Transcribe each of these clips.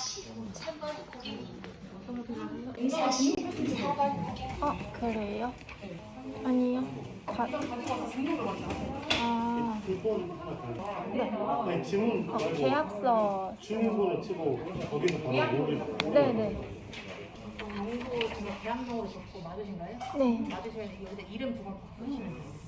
43번 고객님. 어, 그래요? 아니요. 과... 아, 네. 지문 어, 계약서. 주민번호 치고 거기서 바로 네네. 대학로 네, 네. 아, 지금 대학로 적고 맞으신가요? 네. 맞으셔야 여기다 이름 두번 바꾸시면 돼요.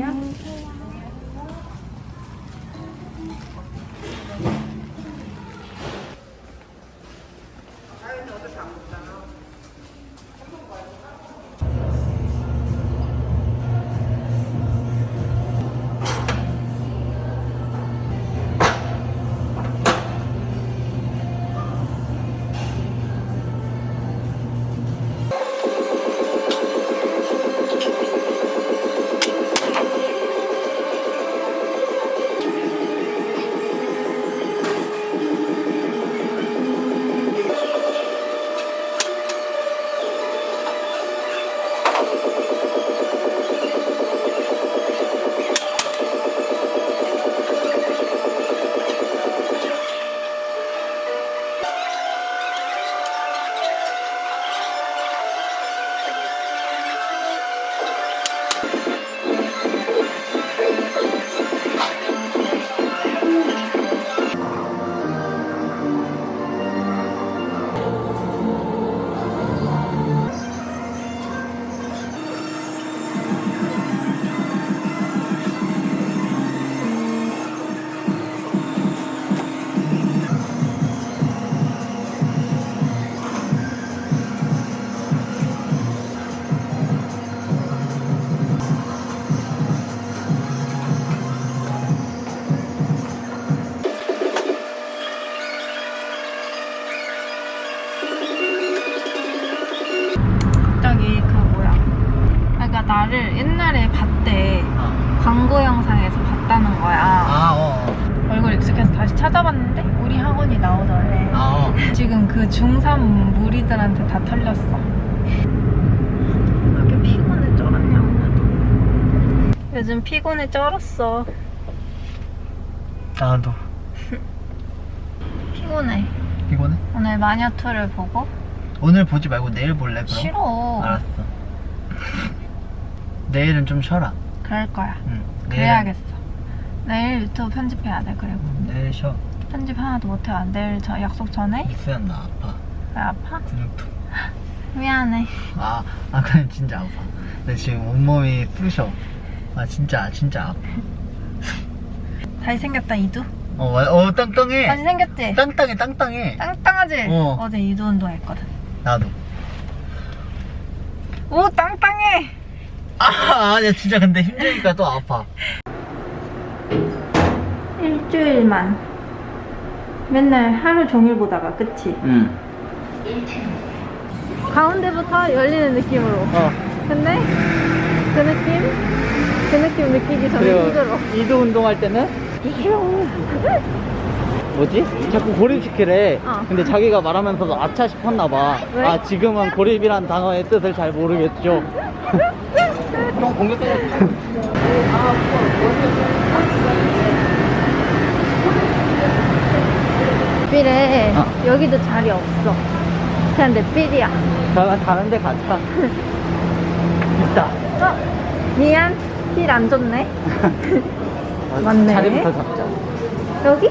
갑 중3 무리들한테 다 털렸어. 왜 이렇게 피곤해 쩔었냐 오늘도. 요즘 피곤해 쩔었어. 나도. 피곤해. 피곤해? 오늘 마녀2를 보고 오늘 보지 말고 내일 볼래, 그럼? 싫어. 알았어. 내일은 좀 쉬어라. 그럴 거야. 응. 그래야겠어. 내일 유튜브 편집해야 돼. 그리고 내일 쉬어. 편집 하나도 못해. 내일 저 약속 전에 미스야, 나 아파. 왜 아파? 근육통. 미안해. 아, 아, 그냥 진짜 아파. 나 지금 온몸이 쑤셔. 아, 진짜, 진짜 아파. 다시 생겼다 이두. 어, 와- 어, 땅땅해. 다시 생겼지? 땅땅해, 땅땅해. 땅땅하지? 어. 어제 이두 운동 했거든. 나도. 오 땅땅해. 아, 아, 나 진짜 근데 힘드니까 또 아파. 일주일만. 맨날 하루 종일 보다가 끝이. 응. 가운데부터 열리는 느낌으로. 어. 근데 그 느낌? 그 느낌 느끼기 전에 힘들어. 이도 운동할 때는 뭐지? 자꾸 고립시키래. 어. 근데 자기가 말하면서도 아차 싶었나봐. 왜? 아, 지금은 고립이란 단어의 뜻을 잘 모르겠죠. 형 공격 해. 필에 어. 여기도 자리 없어. 그냥 내 필이야. 다, 다른 데 가자. 있다. 어? 미안. 필안 좋네. 맞네. 자리부터 잡자. 여기?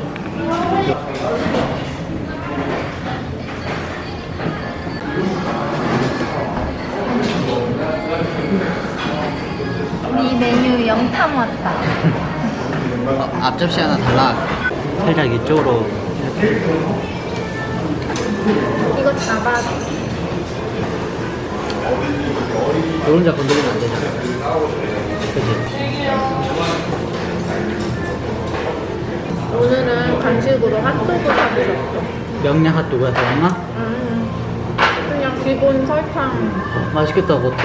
이 메뉴 영탐 왔다. 어, 앞접시 하나 달라. 살짝 이쪽으로. 이거 잡아. 너 혼자 건드리면 안 되잖아. 그치? 오늘은 간식으로 핫도그 사주셨어. 명량 핫도그야, 사장아? 음, 그냥 기본 설탕. 맛있겠다, 그것도.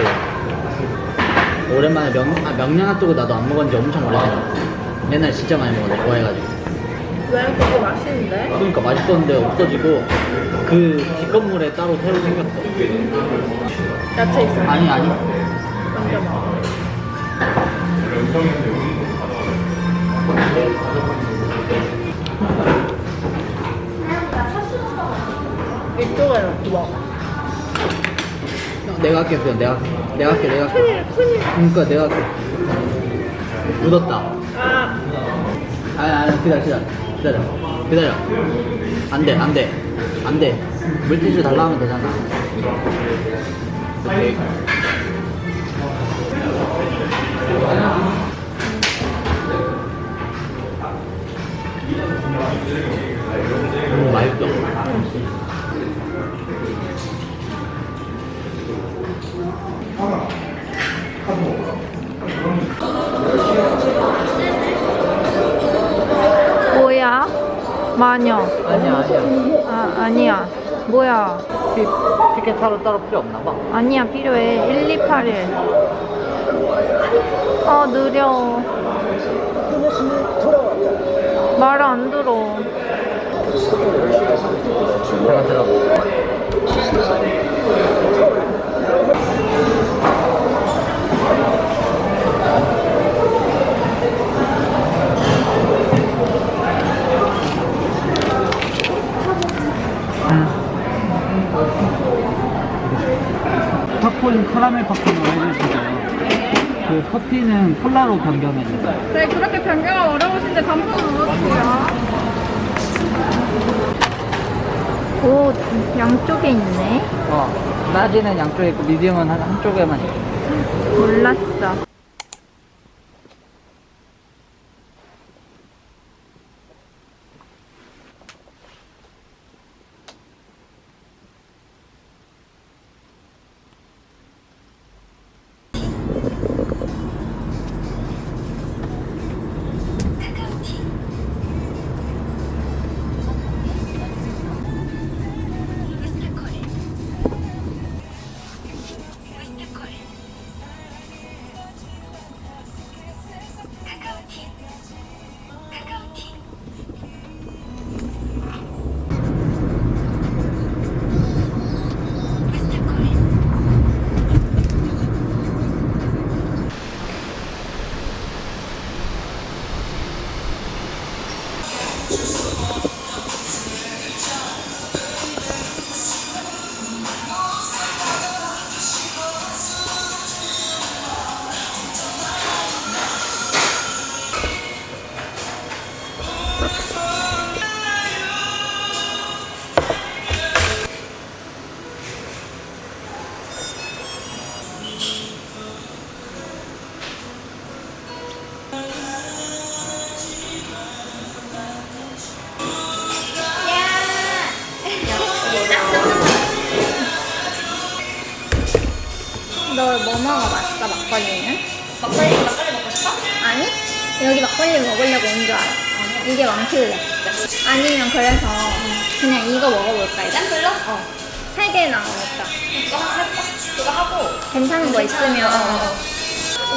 오랜만에 명, 아, 명량 핫도그 나도 안 먹은 지 엄청 오래됐어. 옛날에 진짜 많이 먹었는데, 좋아해가지고. 왜 그거 맛있는데? 그러니까 맛있었는데 없어지고, 그 뒷건물에 따로 새로 생겼어. 야채 있어요. 아니, 아니. 먹어. 이쪽에 넣고 먹어. 내가 할게, 그냥 내가 할게. 내가 할게, 내가 할게. 큰일, 큰일. 그러니까 내가 할게. 묻었다. 아, 아니, 아니, 기다려, 기다려. 기다려. 기다려. 안 돼, 안 돼. 안 돼. 물티슈 달라 하면 되잖아. 오케이. 음, 맛있어. 뭐 마녀. 아니야, 아니야. 아, 아니야. 뭐야? 티, 티켓 따로 따로 필요 없나 봐. 아니야, 필요해. 1281. 아, 느려. 말 안 들어. 제가 들어. 팝콘 카라멜 팝콘으로 해주시고요. 그 커피는 콜라로 변경해주세요. 네, 그렇게 변경이 어려우신데 단품은 어떻게요? 오, 양쪽에 있네. 어, 라지는 양쪽에 있고 미디움은 한, 한쪽에만 있고. 몰랐어. 너 뭐 먹어봤어, 막걸리는? 막걸리 막걸리 먹고 싶어? 아니? 여기 막걸리 먹으려고 온 줄 알았어. 이게 많길래. 아니면 그래서 그냥 이거 먹어볼까, 이거? 짠 불러? 어. 세개 나오니까. 그거 하나 할까? 그거 하고 괜찮은 거 있으면. 어, 어.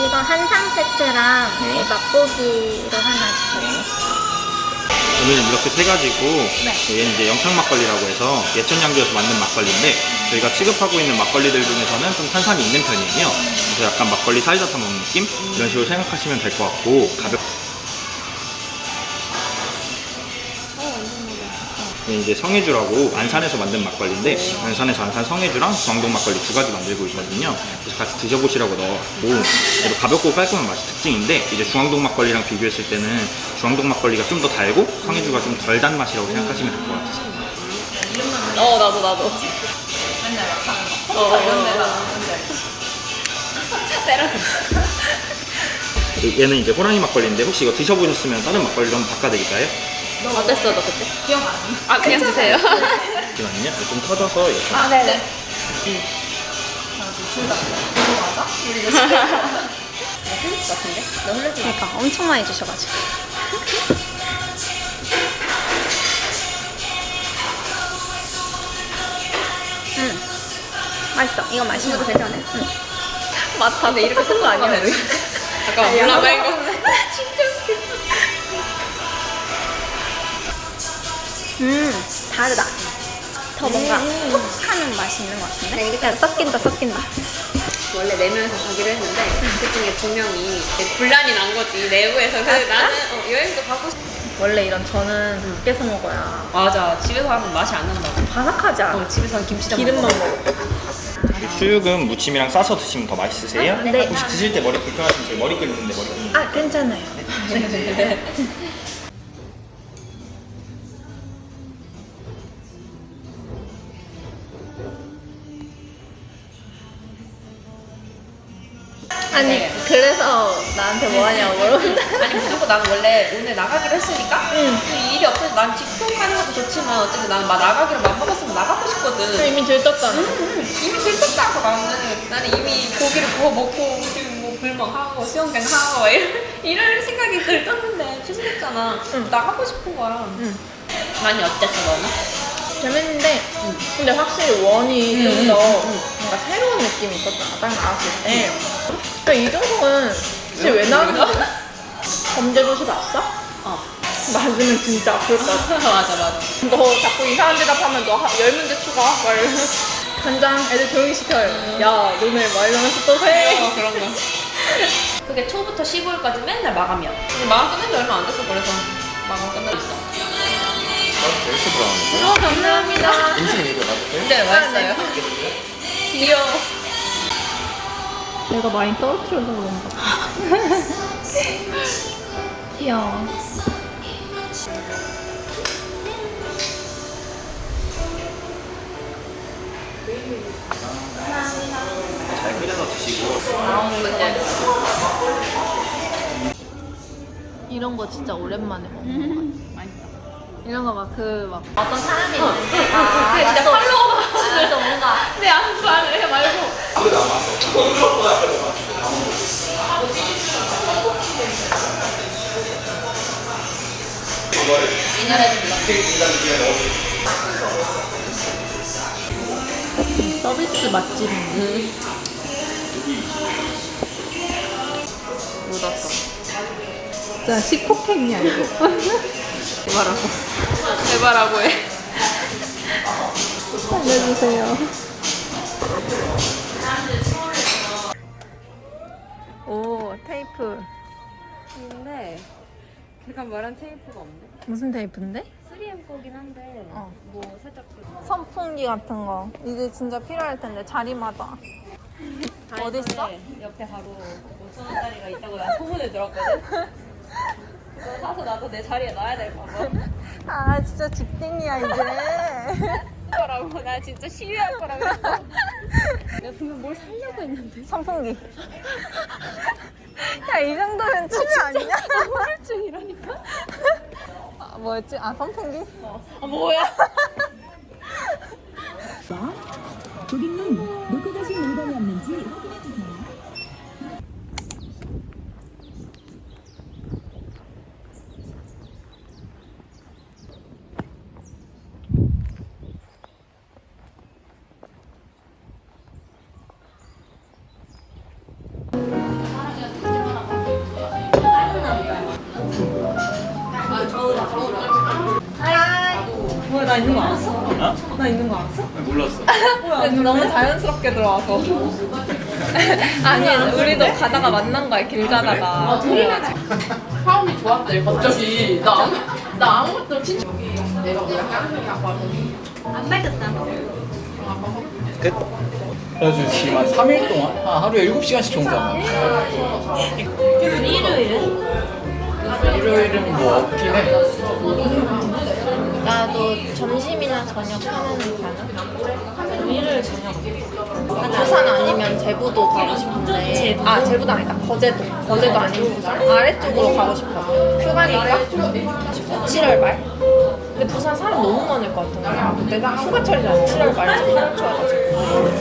이거 한상 세트랑 이 맛보기로 하나 주세요. 오늘은 이렇게 세 가지고 네. 얘는 이제 영창 막걸리라고 해서 예천 양주에서 만든 막걸리인데 저희가 취급하고 있는 막걸리들 중에서는 좀 탄산이 있는 편이에요. 그래서 약간 막걸리 사이다 타 먹는 느낌 이런 식으로 생각하시면 될 것 같고 가볍. 이제 성해주라고 안산에서 만든 막걸리인데 안산에서 안산 성해주랑 중앙동 막걸리 두 가지 만들고 있거든요. 그래서 같이 드셔보시라고 넣어봤고 가볍고 깔끔한 맛이 특징인데 이제 중앙동 막걸리랑 비교했을 때는 중앙동 막걸리가 좀 더 달고 성해주가 좀 덜 단 맛이라고 생각하시면 될 것 같아요. 어 나도 나도. 맨날 막 하는 거. 어 이런 데다. 때려. 얘는 이제 호랑이 막걸리인데 혹시 이거 드셔보셨으면 다른 막걸리로 한번 바꿔드릴까요? 어땠어 너 그때? 기억 안 나. 아 그냥 드세요. 잠시만요. 좀 터져서 이렇게. 아, 네네. 같은데? 너 흘러지 마. 그러니까 엄청 많이 주셔가지고. 맛있어. 이거 맛있는 거 괜찮아. 응. 맞다. 근데 이렇게 쓴거 아니야? 잠깐만 몰라봐 이거. 음, 다르다. 더 뭔가 톡 하는 맛이 있는 것 같은데? 이렇게 섞인다, 섞인다. 원래 네 명이서 가기로 했는데 그 중에 두 명이 분란이 난 거지 내부에서. 그래서 나는 어, 여행도 가고 싶. 원래 이런 저는 밖에서 먹어야 맞아. 집에서 하면 맛이 안 난다고. 바삭하지 않아. 어, 집에서 김치전 기름만 먹어. 수육은 무침이랑 싸서 드시면 더 맛있으세요? 네. 혹시 드실 때 머리 불편하시면 저희 머리 끓이는데 머리 끓이는 아, 괜찮아요. 그래서 나한테 뭐 하냐고 물어본다. 아니 무조건 나는 원래 오늘 나가기로 했으니까 응. 그 일이 없어서 난 집중하는 것도 좋지만 어쨌든 나는 막 나가기로 맘 먹었으면 나가고 싶거든 이미 들떴잖아. 음, 이미 들떴다고 나는 나는 이미 고기를 구워 먹고 지금 뭐 불멍하고 수영장 하고 이럴, 이럴 생각이 들떴는데 취소했잖아 응. 나가고 싶은 거야 응. 많이 어땠어 너는? 재밌는데, 근데 확실히 원이 음, 좀더 음, 뭔가 새로운 느낌이 있었잖아. 딱 나왔을 때. 근데 이정석은 진짜 왜 나온 거야? 범죄도시 봤어? 어 맞으면 진짜 아플 것 같아. 맞아 맞아 너 자꾸 이상한 대답하면 너 하- 열 문제 추가 막 이러면 간장 애들 조용히 시켜요. 야 너네 막 이러면서 또 어, 해. 그런 거 그게 초부터 15일까지 맨날 마감이야 근데 마감 끝낸 지 얼마 안 됐어 그래서 마감 끝났어 이렇게 돌아오는 어 감사합니다. 음식 얘기 나왔어요? 근데 맛있어요 귀여워. 내가 많이 떨어뜨려서 그런가 봐. 귀여워. 잘 끓여서 드시고 이런 거 진짜 오랜만에 먹는 거 같아. 이런 거 막 그 막 어떤 사람이 있는데 그게 진짜 팔로워만 아, 또 뭔가. 내 안방 해 말고. 서비스 맛집인데 묻었어. 진짜 식폭행이야 이거. 제발하고 제발하고 해 알려주세요. 오 테이프 근데 내가 말한 테이프가 없네 무슨 테이프인데? 3M 거긴 한데 어. 뭐 살짝 그 선풍기 같은 거 이제 진짜 필요할 텐데 자리마다 어디 있어? 옆에 바로 5천 원짜리가 있다고 나 소문을 들었거든 그거 사서 나도 내 자리에 놔야 될까 봐 아. 진짜 집딩이야 이제. 거라고 나 진짜 시위할 거라고 했어. 내가 분명 뭘 살려고 했는데. 선풍기. 야 이 정도면 치매 아니냐? 우울증이라니까? 아, 뭐였지? 아 선풍기? 아 뭐야? 고객님, 놓고 나 있는 거 알았어? 나 있는 거 알았어? 몰랐어 뭐야 너무 자연스럽게 들어와서 아니 우리도 가다가 만난 거야 길 가다가 처음이 좋았대 갑자기 나, 아무, 나 아무것도 진짜 안 밝았다. 끝. 그래가지고 지금 한 3일 동안 아, 하루에 7시간씩 청소한 거야. 일요일은? 일요일은 뭐 없긴 해. 나도 점심이나 저녁 하는 가나? 일요일 저녁. 나 부산 아니면 제부도 가고 싶은데. 아 제부도 아니다. 거제도. 거제도 아니고 부산 아래쪽으로 가고 싶어. 휴가니까 7월 말. 근데 부산 사람 너무 많을 것 같은 거야. 내가 휴가철이라 7월 말에 좀 하루 좋아가지고. 너무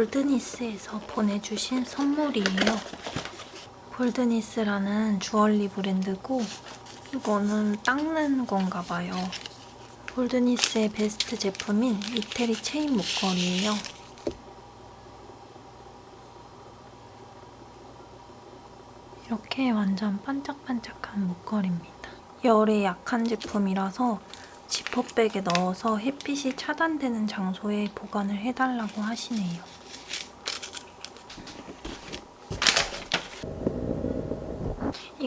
볼드니스에서 보내주신 선물이에요. 볼드니스라는 주얼리 브랜드고 이거는 닦는 건가 봐요. 볼드니스의 베스트 제품인 이태리 체인 목걸이에요. 이렇게 완전 반짝반짝한 목걸이입니다. 열에 약한 제품이라서 지퍼백에 넣어서 햇빛이 차단되는 장소에 보관을 해달라고 하시네요.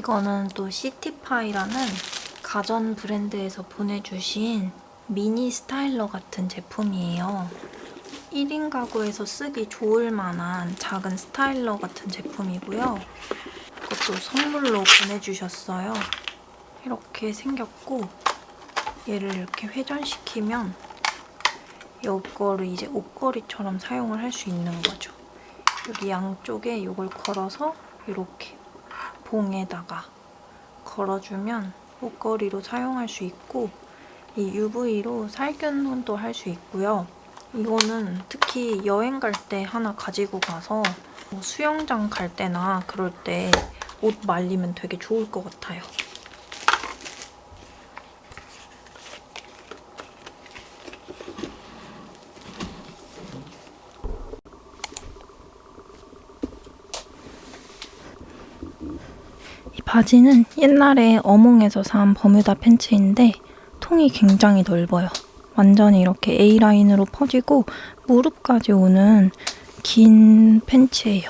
이거는 또 시티파이라는 가전 브랜드에서 보내주신 미니 스타일러 같은 제품이에요. 1인 가구에서 쓰기 좋을 만한 작은 스타일러 같은 제품이고요. 이것도 선물로 보내주셨어요. 이렇게 생겼고 얘를 이렇게 회전시키면 이거를 이제 옷걸이처럼 사용을 할 수 있는 거죠. 여기 양쪽에 이걸 걸어서 이렇게 봉에다가 걸어주면 옷걸이로 사용할 수 있고 이 UV로 살균도 할 수 있고요. 이거는 특히 여행 갈 때 하나 가지고 가서 뭐 수영장 갈 때나 그럴 때 옷 말리면 되게 좋을 것 같아요. 바지는 옛날에 어몽에서 산 버뮤다 팬츠인데 통이 굉장히 넓어요. 완전히 이렇게 A라인으로 퍼지고 무릎까지 오는 긴 팬츠예요.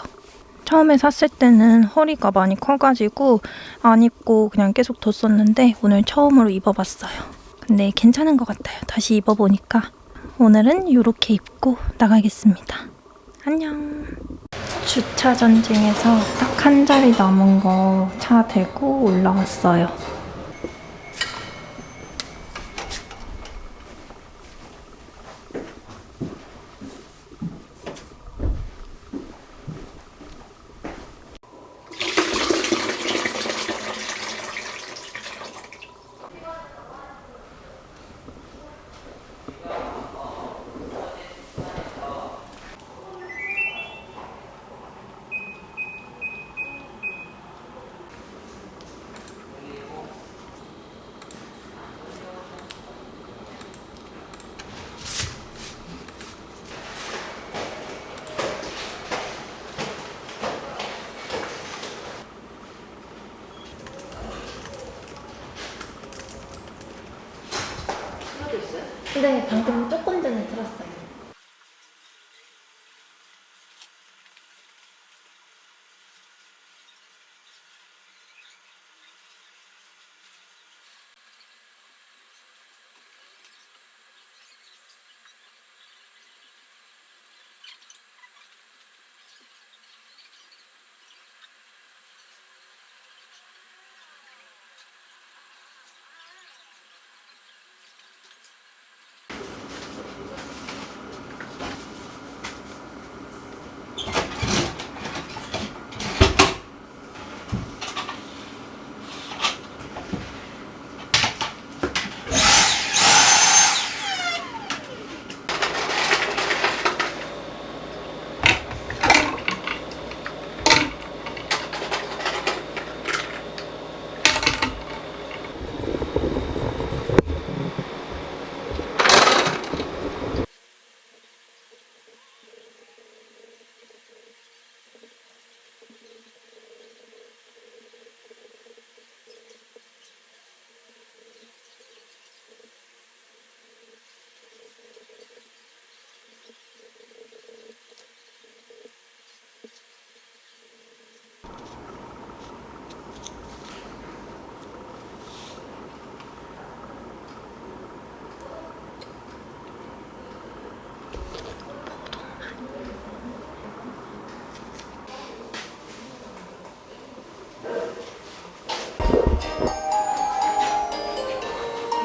처음에 샀을 때는 허리가 많이 커가지고 안 입고 그냥 계속 뒀었는데 오늘 처음으로 입어봤어요. 근데 괜찮은 것 같아요. 다시 입어보니까 오늘은 이렇게 입고 나가겠습니다. 안녕. 주차 전쟁에서 딱 한 자리 남은 거 차 대고 올라왔어요. 네, 방금 조금 전에 들었어요.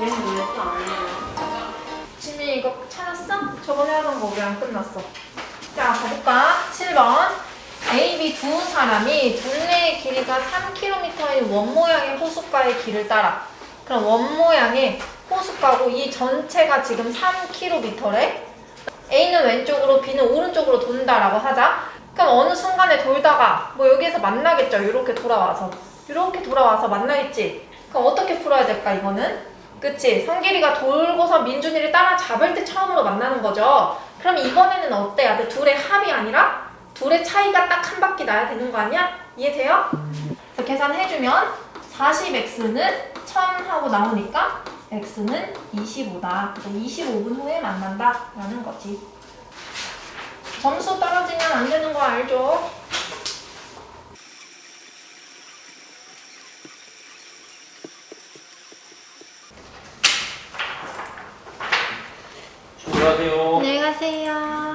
얘는 왜 또 안 해요? 지민 이거 찾았어? 저번에 안 끝났어? 자, 가볼까? 7번. A, B 두 사람이 둘레의 길이가 3km인 원 모양의 호숫가의 길을 따라. 그럼 원 모양의 호숫가고 이 전체가 지금 3km래. A는 왼쪽으로 B는 오른쪽으로 돈다라고 하자. 그럼 어느 순간에 돌다가 뭐 여기에서 만나겠죠. 이렇게 돌아와서. 이렇게 돌아와서 만나겠지. 그럼 어떻게 풀어야 될까 이거는? 그치? 성길이가 돌고서 민준이를 따라잡을 때 처음으로 만나는 거죠. 그럼 이번에는 어때야 돼? 둘의 합이 아니라 둘의 차이가 딱 한 바퀴 나야 되는 거 아니야? 이해돼요? 계산해주면 40x는 1000 하고 나오니까 x는 25다. 그래서 25분 후에 만난다 라는 거지. 점수 떨어지면 안 되는 거 알죠? 안녕하세요.